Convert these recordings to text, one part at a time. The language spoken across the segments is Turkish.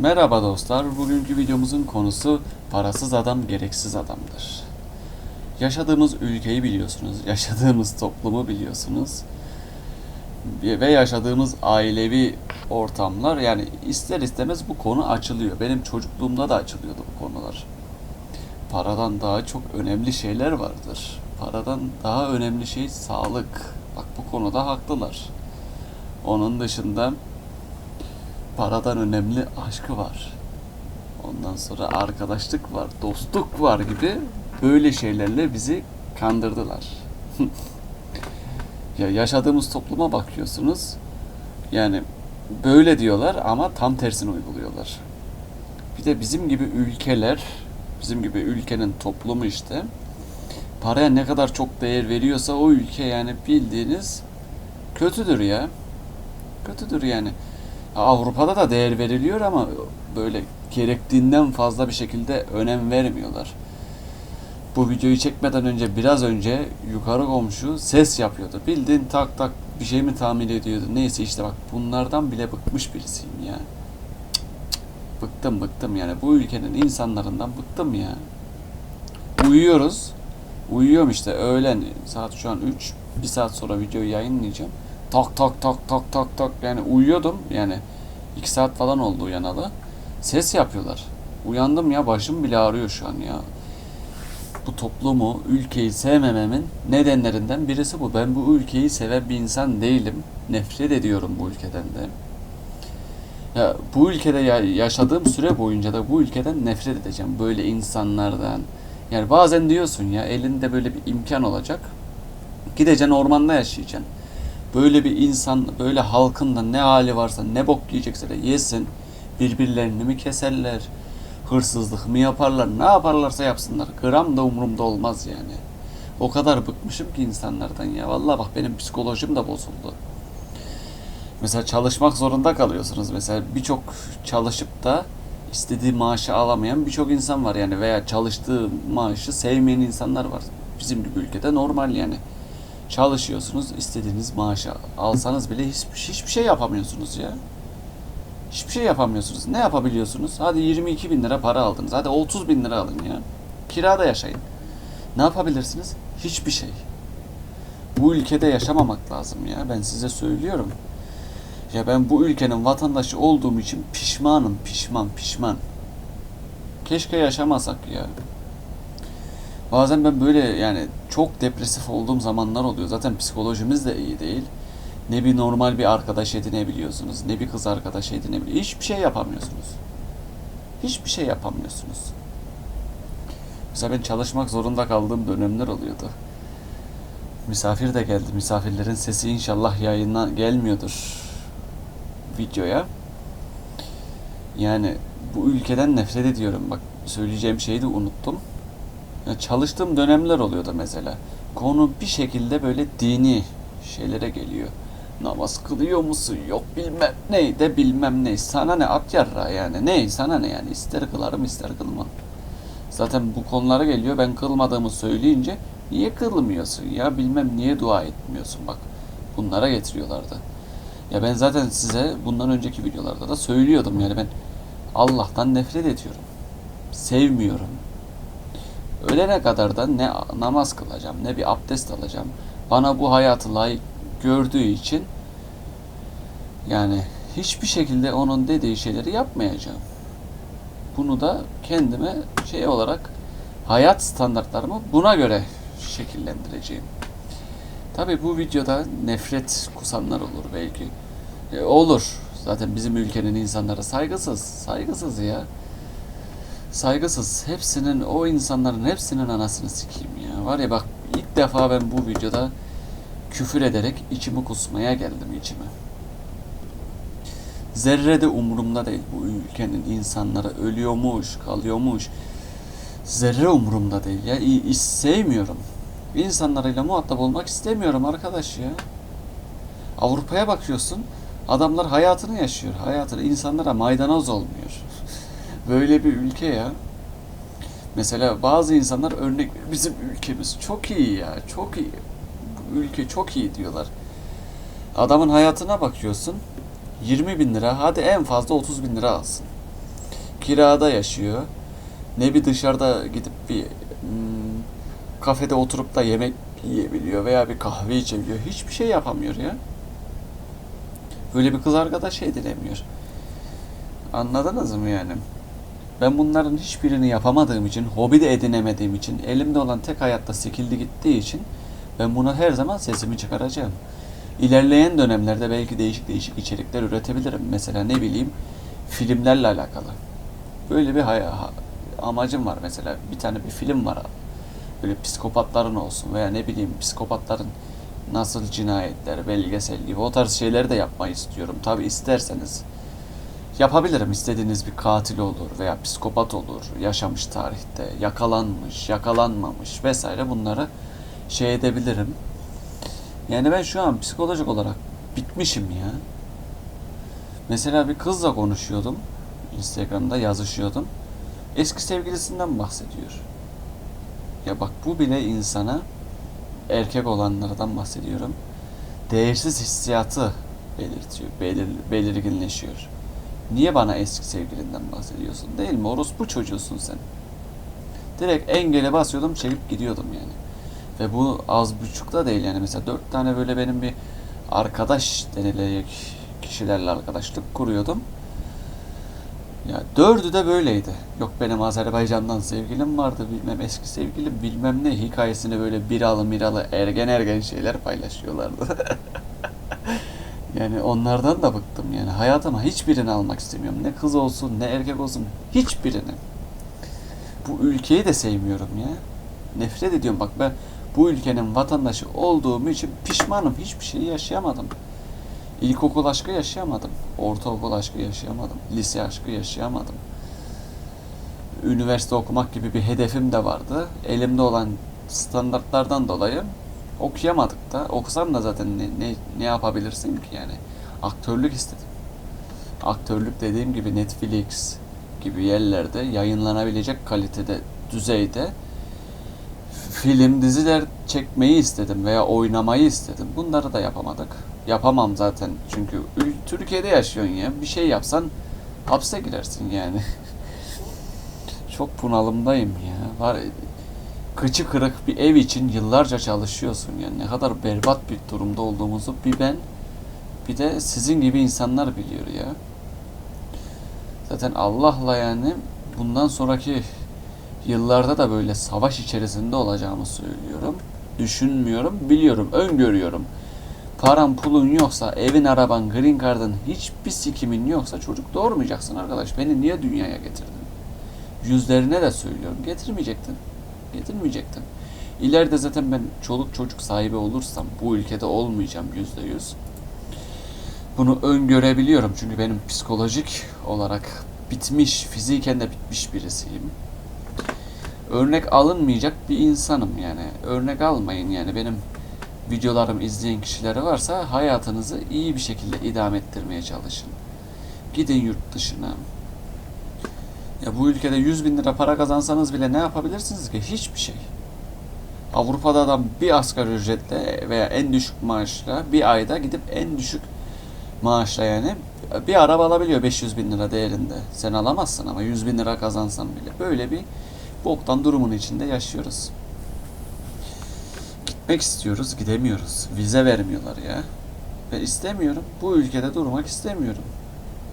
Merhaba dostlar. Bugünkü videomuzun konusu parasız adam gereksiz adamdır. Yaşadığımız ülkeyi biliyorsunuz, yaşadığımız toplumu biliyorsunuz. Ve yaşadığımız ailevi ortamlar yani ister istemez bu konu açılıyor. Benim çocukluğumda da açılıyordu bu konular. Paradan daha çok önemli şeyler vardır. Paradan daha önemli şey sağlık. Bak bu konuda haklılar. Onun dışında paradan önemli aşkı var. Ondan sonra arkadaşlık var, dostluk var gibi böyle şeylerle bizi kandırdılar. ya yaşadığımız topluma bakıyorsunuz. Yani böyle diyorlar ama tam tersini uyguluyorlar. Bir de bizim gibi ülkeler, bizim gibi ülkenin toplumu işte paraya ne kadar çok değer veriyorsa o ülke yani bildiğiniz kötüdür ya. Kötüdür yani. Avrupa'da da değer veriliyor ama böyle gerektiğinden fazla bir şekilde önem vermiyorlar. Bu videoyu çekmeden önce biraz önce yukarı komşu ses yapıyordu. Bildiğin tak tak bir şey mi tahmin ediyordu. Neyse işte bak bunlardan bile bıkmış birisiyim ya. Cık cık. Bıktım bıktım yani bu ülkenin insanlarından bıktım ya. Uyuyoruz. Uyuyorum işte öğlen saat şu an 3. Bir saat sonra videoyu yayınlayacağım. Tak tak tak tak tak tak yani uyuyordum yani 2 saat falan oldu uyanalı. Ses yapıyorlar. Uyandım ya başım bile ağrıyor şu an ya. Bu toplumu, ülkeyi sevmememin nedenlerinden birisi bu. Ben bu ülkeyi seven bir insan değilim. Nefret ediyorum bu ülkeden de. Ya bu ülkede ya- yaşadığım süre boyunca da bu ülkeden nefret edeceğim. Böyle insanlardan. Yani bazen diyorsun ya elinde böyle bir imkan olacak. Gideceksin ormanda yaşayacaksın. Böyle bir insan, böyle halkın da ne hali varsa, ne bok yiyecekse de yesin. Birbirlerini mi keserler? Hırsızlık mı yaparlar? Ne yaparlarsa yapsınlar. Gram da umurumda olmaz yani. O kadar bıkmışım ki insanlardan ya. Vallahi bak benim psikolojim de bozuldu. Mesela çalışmak zorunda kalıyorsunuz. Mesela birçok çalışıp da istediği maaşı alamayan birçok insan var yani veya çalıştığı maaşı sevmeyen insanlar var. Bizim gibi ülkede normal yani çalışıyorsunuz, istediğiniz maaşı alsanız bile hiç, hiçbir şey yapamıyorsunuz ya. Hiçbir şey yapamıyorsunuz. Ne yapabiliyorsunuz? Hadi 22 bin lira para aldınız. Hadi 30 bin lira alın ya. Kirada yaşayın. Ne yapabilirsiniz? Hiçbir şey. Bu ülkede yaşamamak lazım ya. Ben size söylüyorum. Ya ben bu ülkenin vatandaşı olduğum için pişmanım. Pişman, pişman. Keşke yaşamasak ya. Bazen ben böyle yani çok depresif olduğum zamanlar oluyor. Zaten psikolojimiz de iyi değil. Ne bir normal bir arkadaş edinebiliyorsunuz, ne bir kız arkadaş edinebiliyorsunuz. Hiçbir şey yapamıyorsunuz. Hiçbir şey yapamıyorsunuz. Mesela ben çalışmak zorunda kaldığım dönemler oluyordu. Misafir de geldi. Misafirlerin sesi inşallah yayına gelmiyordur videoya. Yani bu ülkeden nefret ediyorum. Bak söyleyeceğim şeyi de unuttum. Çalıştığım dönemler oluyordu mesela. Konu bir şekilde böyle dini şeylere geliyor. Namaz kılıyor musun? Yok bilmem ne de bilmem ne. Sana ne at yarra yani. Ne sana ne yani. İster kılarım ister kılmam. Zaten bu konulara geliyor. Ben kılmadığımı söyleyince niye kılmıyorsun ya bilmem niye dua etmiyorsun bak. Bunlara getiriyorlardı. Ya ben zaten size bundan önceki videolarda da söylüyordum yani ben Allah'tan nefret ediyorum. Sevmiyorum. Ölene kadar da ne namaz kılacağım ne bir abdest alacağım. Bana bu hayatı layık gördüğü için yani hiçbir şekilde onun dediği şeyleri yapmayacağım. Bunu da kendime şey olarak hayat standartlarımı buna göre şekillendireceğim. Tabi bu videoda nefret kusanlar olur belki. E, olur. Zaten bizim ülkenin insanları saygısız. Saygısız ya. Saygısız. Hepsinin o insanların hepsinin anasını sikeyim ya. Var ya bak ilk defa ben bu videoda küfür ederek içimi kusmaya geldim içime. Zerre de umurumda değil bu ülkenin insanları ölüyormuş, kalıyormuş. Zerre umurumda değil ya. İ- sevmiyorum. İnsanlarıyla muhatap olmak istemiyorum arkadaş ya. Avrupa'ya bakıyorsun. Adamlar hayatını yaşıyor. Hayatını insanlara maydanoz olmuyor. Böyle bir ülke ya. Mesela bazı insanlar örnek bizim ülkemiz çok iyi ya. Çok iyi. Bu ülke çok iyi diyorlar. Adamın hayatına bakıyorsun. 20 bin lira hadi en fazla 30 bin lira alsın. kirada yaşıyor. Ne bir dışarıda gidip bir hmm, kafede oturup da yemek yiyebiliyor veya bir kahve içebiliyor. Hiçbir şey yapamıyor ya. Böyle bir kız arkadaş edinemiyor. Anladınız mı yani? Ben bunların hiçbirini yapamadığım için, hobi de edinemediğim için, elimde olan tek hayatta sekildi gittiği için ben buna her zaman sesimi çıkaracağım. İlerleyen dönemlerde belki değişik değişik içerikler üretebilirim. Mesela ne bileyim filmlerle alakalı. Böyle bir hay- ha- amacım var mesela. Bir tane bir film var. Böyle psikopatların olsun veya ne bileyim psikopatların nasıl cinayetler, belgesel gibi o tarz şeyleri de yapmayı istiyorum. Tabi isterseniz yapabilirim. İstediğiniz bir katil olur veya psikopat olur, yaşamış tarihte, yakalanmış, yakalanmamış vesaire bunları şey edebilirim. Yani ben şu an psikolojik olarak bitmişim ya. Mesela bir kızla konuşuyordum. Instagram'da yazışıyordum. Eski sevgilisinden bahsediyor. Ya bak bu bile insana erkek olanlardan bahsediyorum. Değersiz hissiyatı belirtiyor, belir, belirginleşiyor. Niye bana eski sevgilinden bahsediyorsun? Değil mi? Orospu çocuğusun sen. Direkt engele basıyordum, çekip gidiyordum yani. Ve bu az buçuk da değil yani. Mesela dört tane böyle benim bir arkadaş denilecek kişilerle arkadaşlık kuruyordum. Ya dördü de böyleydi. Yok benim Azerbaycan'dan sevgilim vardı bilmem eski sevgilim bilmem ne hikayesini böyle biralı miralı ergen ergen şeyler paylaşıyorlardı. yani onlardan da bıktım yani. Hayatıma hiçbirini almak istemiyorum. Ne kız olsun ne erkek olsun hiçbirini. Bu ülkeyi de sevmiyorum ya. Nefret ediyorum bak ben bu ülkenin vatandaşı olduğum için pişmanım. Hiçbir şey yaşayamadım. İlkokul aşkı yaşayamadım. Ortaokul aşkı yaşayamadım. Lise aşkı yaşayamadım. Üniversite okumak gibi bir hedefim de vardı. Elimde olan standartlardan dolayı okuyamadık da. Okusam da zaten ne, ne, ne yapabilirsin ki yani. Aktörlük istedim. Aktörlük dediğim gibi Netflix gibi yerlerde yayınlanabilecek kalitede, düzeyde film, diziler çekmeyi istedim veya oynamayı istedim. Bunları da yapamadık. Yapamam zaten çünkü Türkiye'de yaşıyorsun ya. Bir şey yapsan hapse girersin yani. Çok bunalımdayım ya. Var kıçı kırık bir ev için yıllarca çalışıyorsun yani. Ne kadar berbat bir durumda olduğumuzu bir ben bir de sizin gibi insanlar biliyor ya. Zaten Allah'la yani bundan sonraki yıllarda da böyle savaş içerisinde olacağımı söylüyorum. Düşünmüyorum, biliyorum, öngörüyorum. Paran pulun yoksa, evin araban, green card'ın hiçbir sikimin yoksa çocuk doğurmayacaksın arkadaş. Beni niye dünyaya getirdin? Yüzlerine de söylüyorum. Getirmeyecektin. Getirmeyecektin. İleride zaten ben çoluk çocuk sahibi olursam bu ülkede olmayacağım yüzde yüz. Bunu öngörebiliyorum çünkü benim psikolojik olarak bitmiş, fiziken de bitmiş birisiyim örnek alınmayacak bir insanım yani. Örnek almayın yani benim videolarımı izleyen kişileri varsa hayatınızı iyi bir şekilde idame ettirmeye çalışın. Gidin yurt dışına. Ya bu ülkede 100 bin lira para kazansanız bile ne yapabilirsiniz ki? Hiçbir şey. Avrupa'da adam bir asgari ücretle veya en düşük maaşla bir ayda gidip en düşük maaşla yani bir araba alabiliyor 500 bin lira değerinde. Sen alamazsın ama 100 bin lira kazansan bile. Böyle bir boktan durumun içinde yaşıyoruz. Gitmek istiyoruz, gidemiyoruz. Vize vermiyorlar ya. Ben istemiyorum. Bu ülkede durmak istemiyorum.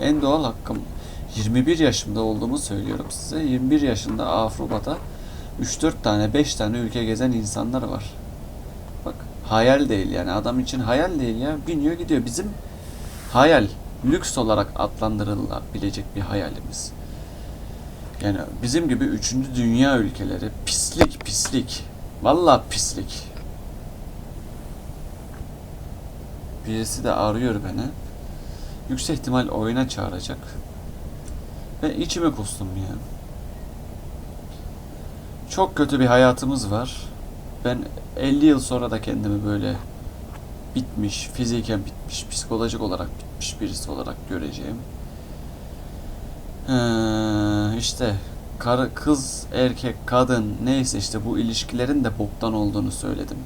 En doğal hakkım. 21 yaşımda olduğumu söylüyorum size. 21 yaşında Avrupa'da 3-4 tane, 5 tane ülke gezen insanlar var. Bak hayal değil yani adam için hayal değil ya. Biniyor gidiyor. Bizim hayal lüks olarak adlandırılabilecek bir hayalimiz. Yani bizim gibi üçüncü dünya ülkeleri pislik pislik. Vallahi pislik. Birisi de arıyor beni. Yüksek ihtimal oyuna çağıracak. Ve içimi kustum ya. Çok kötü bir hayatımız var. Ben 50 yıl sonra da kendimi böyle bitmiş, fiziken bitmiş, psikolojik olarak bitmiş birisi olarak göreceğim. Ee, işte kız, erkek, kadın neyse işte bu ilişkilerin de boktan olduğunu söyledim.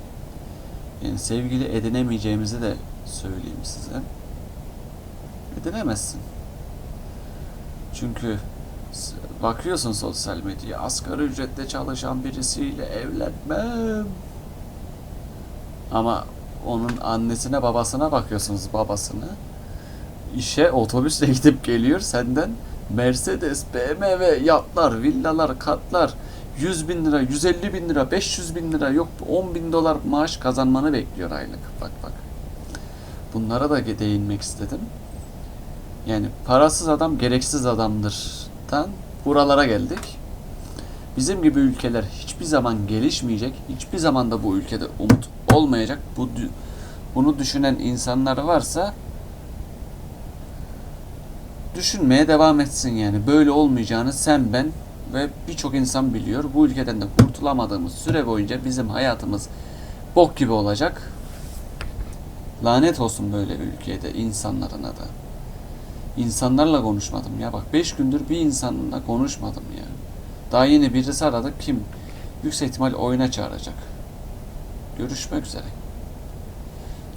Yani sevgili edinemeyeceğimizi de söyleyeyim size. Edinemezsin. Çünkü Bakıyorsun sosyal medyaya asgari ücretle çalışan birisiyle evlenmem. Ama onun annesine babasına bakıyorsunuz babasını. İşe otobüsle gidip geliyor senden Mercedes, BMW, yatlar, villalar, katlar 100 bin lira, 150 bin lira, 500 bin lira yok 10 bin dolar maaş kazanmanı bekliyor aylık. Bak bak. Bunlara da değinmek istedim. Yani parasız adam gereksiz adamdır'dan buralara geldik. Bizim gibi ülkeler hiçbir zaman gelişmeyecek. Hiçbir zaman da bu ülkede umut olmayacak. Bu bunu düşünen insanlar varsa düşünmeye devam etsin yani. Böyle olmayacağını sen ben ve birçok insan biliyor. Bu ülkeden de kurtulamadığımız süre boyunca bizim hayatımız bok gibi olacak. Lanet olsun böyle bir ülkede insanlarına da. İnsanlarla konuşmadım ya. Bak 5 gündür bir insanla konuşmadım ya. Daha yeni birisi aradı. Kim? Yüksek ihtimal oyuna çağıracak. Görüşmek üzere.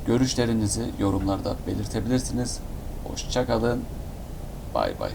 Görüşlerinizi yorumlarda belirtebilirsiniz. Hoşçakalın. Bay bay.